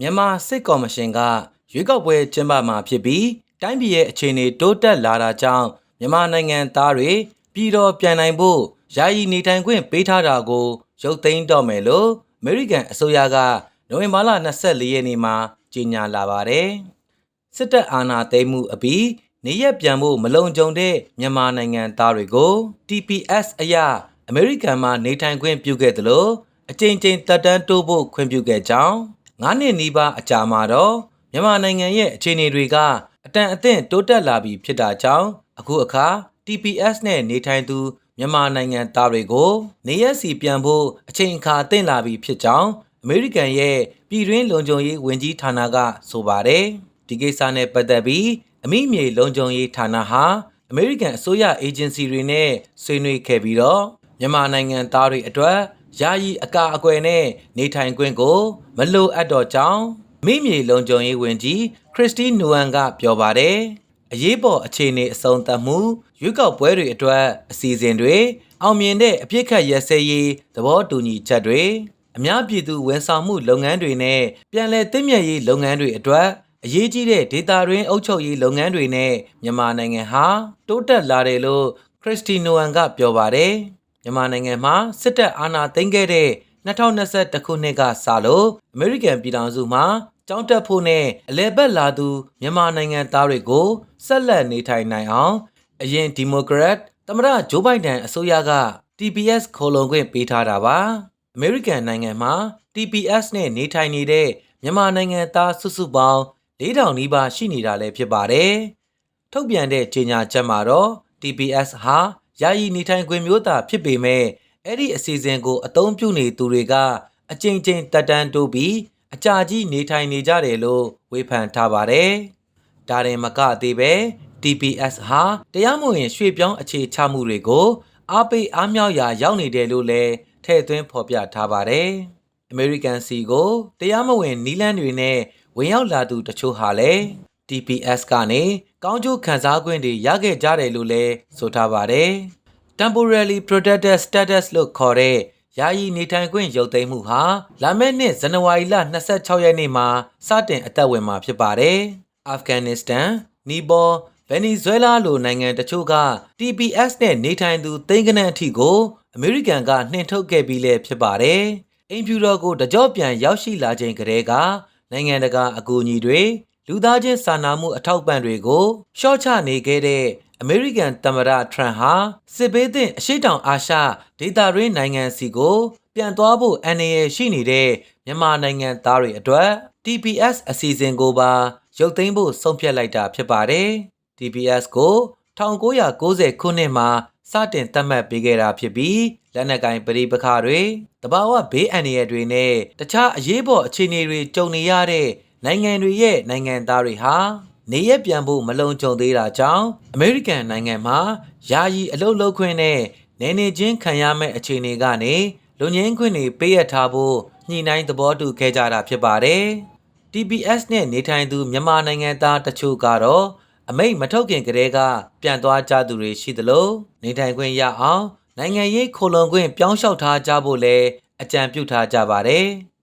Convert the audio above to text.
မြန်မာစစ်ကော်မရှင်ကရွေးကောက်ပွဲကျင်းပမှာဖြစ်ပြီးတိုင်းပြည်ရဲ့အခြေအနေတိုးတက်လာတာကြောင့်မြန်မာနိုင်ငံသားတွေပြည်တော်ပြန်နိုင်ဖို့ယာယီနေထိုင်ခွင့်ပေးထားတာကိုရုပ်သိမ်းတော့မယ်လို့အမေရိကန်အစိုးရကနိုဝင်ဘာလ24ရက်နေ့မှာကြေညာလာပါတယ်။စစ်တပ်အာဏာသိမ်းမှုအပြီးနေရက်ပြန်ဖို့မလုံခြုံတဲ့မြန်မာနိုင်ငံသားတွေကို TPS အရအမေရိကန်မှာနေထိုင်ခွင့်ပြုခဲ့သလိုအကြိမ်ကြိမ်တက်တန်းတိုးဖို့ခွင့်ပြုခဲ့ကြောင်း 9နှစ်နီးပါးအကြာမှာတော့မြန်မာနိုင်ငံရဲ့အခြေအနေတွေကအတန်အသင့်တိုးတက်လာပြီဖြစ်တာကြောင့်အခုအခါ TPS နဲ့နေထိုင်သူမြန်မာနိုင်ငံသားတွေကိုနေရက်စီပြန်ဖို့အချိန်အခါသင့်လာပြီဖြစ်ကြောင်းအမေရိကန်ရဲ့ပြည်တွင်းလုံခြုံရေးဝန်ကြီးဌာနကဆိုပါတယ်ဒီကိစ္စနဲ့ပတ်သက်ပြီးအမိမြေလုံခြုံရေးဌာနဟာအမေရိကန်အစိုးရအေဂျင်စီတွေနဲ့ဆွေးနွေးခဲ့ပြီးတော့မြန်မာနိုင်ငံသားတွေအတွက် ယာယီအကာအကွယ်နဲ့နေထိုင်ခွင့်ကိုမလိုအပ်တော့ကြောင်းမိမြေလုံခြုံရေးဝန်ကြီးခရစ်စတီနူဝမ်ကပြောပါတယ်အရေးပေါ်အခြေအနေအဆုံးသတ်မှုရွေးကောက်ပွဲတွေအတွက်အစီအစဉ်တွေအောင်မြင်တဲ့အပြစ်ခတ်ရက်စဲရေးသဘောတူညီချက်တွေအများပြည်သူဝန်ဆောင်မှုလုပ်ငန်းတွေနဲ့ပြန်လည်တည်မြဲရေးလုပ်ငန်းတွေအတွက်အရေးကြီးတဲ့ဒေတာရင်းအုပ်ချုပ်ရေးလုပ်ငန်းတွေနဲ့မြန်မာနိုင်ငံဟာတိုးတက်လာတယ်လို့ခရစ်စတီနိုဝမ်ကပြောပါတယ် မြန်မာနိုင်ငံမှာစစ်တပ်အာဏာသိမ်းခဲ့တဲ့2021ခုနှစ်ကစလို့အမေရိကန်ပြည်ထောင်စုမှာကျောင်းတက်ဖို့နဲ့အလဲဘက်လာသူမြန်မာနိုင်ငံသားတွေကိုဆက်လက်နေထိုင်နိုင်အောင်အရင်ဒီမိုကရက်သမ္မတဂျိုးဘိုင်ဒန်အစိုးရက TPS ခေါ်လုံခွင့်ပေးထားတာပါအမေရိကန်နိုင်ငံမှာ TPS နဲ့နေထိုင်နေတဲ့မြန်မာနိုင်ငံသားစုစုပေါင်း4000နီးပါးရှိနေတာလည်းဖြစ်ပါတယ်ထုတ်ပြန်တဲ့ကြေညာချက်မှာတော့ TPS ဟာ ယာယီနေထိုင်ခွင့်မျိုးသာဖြစ်ပေမဲ့အဲ့ဒီအစီအစဉ်ကိုအသုံးပြုနေသူတွေကအကြိမ်ကြိမ်တက်တန်းတိုးပြီးအကြာကြီးနေထိုင်နေကြတယ်လို့ဝေဖန်ထားပါတယ်။ဒါရင်မကသေးပဲ TPS ဟာတရားမဝင်ရွှေ့ပြောင်းအခြေချမှုတွေကိုအားပေးအားမြောက်ရာရောက်နေတယ်လို့လည်းထည့်သွင်းဖော်ပြထားပါတယ်။ American C ကိုတရားမဝင်နီးလန်းတွေနဲ့ဝင်ရောက်လာသူတချို့ဟာလည်း TPS ကနေကောင်းကျိုးခံစား권တွေရခဲ့ကြတယ်လို့လည်းဆိုထားပါတယ်။ Temporarily Protected Status လို့ခေါ်တဲ့ယာယီနေထိုင်ခွင့်ရုပ်သိမ်းမှုဟာလာမယ့်နှစ်ဇန်နဝါရီလ26ရက်နေ့မှာစတင်အသက်ဝင်မှာဖြစ်ပါတယ်။အာဖဂန်နစ္စတန်၊နီပေါ၊ဗင်နီဇွဲလားလိုနိုင်ငံတချို့က TPS နဲ့နေထိုင်သူသိန်းကနန်းအထိကိုအမေရိကန်ကနှင်ထုတ်ခဲ့ပြီးလည်းဖြစ်ပါတယ်။အင်ဖြူတော်ကိုတကြော့ပြန်ရောက်ရှိလာချိန်ကတည်းကနိုင်ငံတကာအကူအညီတွေ လူသားချင်းစာနာမှုအထောက်ပံ့တွေကိုရှော့ချနေခဲ့တဲ့အမေရိကန်သမ္မတထရန့်ဟာစစ်ဘေးသင့်အရှိတောင်အာရှဒေသရင်းနိုင်ငံစီကိုပြန်သွားဖို့အန္တရာယ်ရှိနေတဲ့မြန်မာနိုင်ငံသားတွေအတွက် TPS အစီအစဉ်ကိုပါရုပ်သိမ်းဖို့ဆုံးဖြတ်လိုက်တာဖြစ်ပါတယ်။ TPS ကို1990ခုနှစ်မှာစတင်သတ်မှတ်ပေးခဲ့တာဖြစ်ပြီးလက်နက်ကင်ပရိပခတွေတဘာဝဘေးအန္တရာယ်တွေနဲ့တခြားအရေးပေါ်အခြေအနေတွေကြုံနေရတဲ့ နိုင်ငံတွေရဲ့နိုင်ငံသားတွေဟာနေရပြန်ဖို့မလုံခြုံသေးတာကြောင့်အမေရိကန်နိုင်ငံမှာယာယီအလုပ်လုပ်ခွင့်နဲ့နေနေချင်းခံရမယ့်အခြေအနေကနေလူငင်းခွင့်တွေပေးရထားဖို့ညှိနှိုင်းသဘောတူခဲ့ကြတာဖြစ်ပါတယ်။ TPS နဲ့နေထိုင်သူမြန်မာနိုင်ငံသားတချို့ကတော့အမိတ်မထုတ်ခင်ကတည်းကပြန်သွားကြသူတွေရှိသလိုနေထိုင်ခွင့်ရအောင်နိုင်ငံရေးခိုလုံခွင့်ပြောင်းလျှောက်ထားကြဖို့လည်းအကြံပြုထားကြပါတယ်။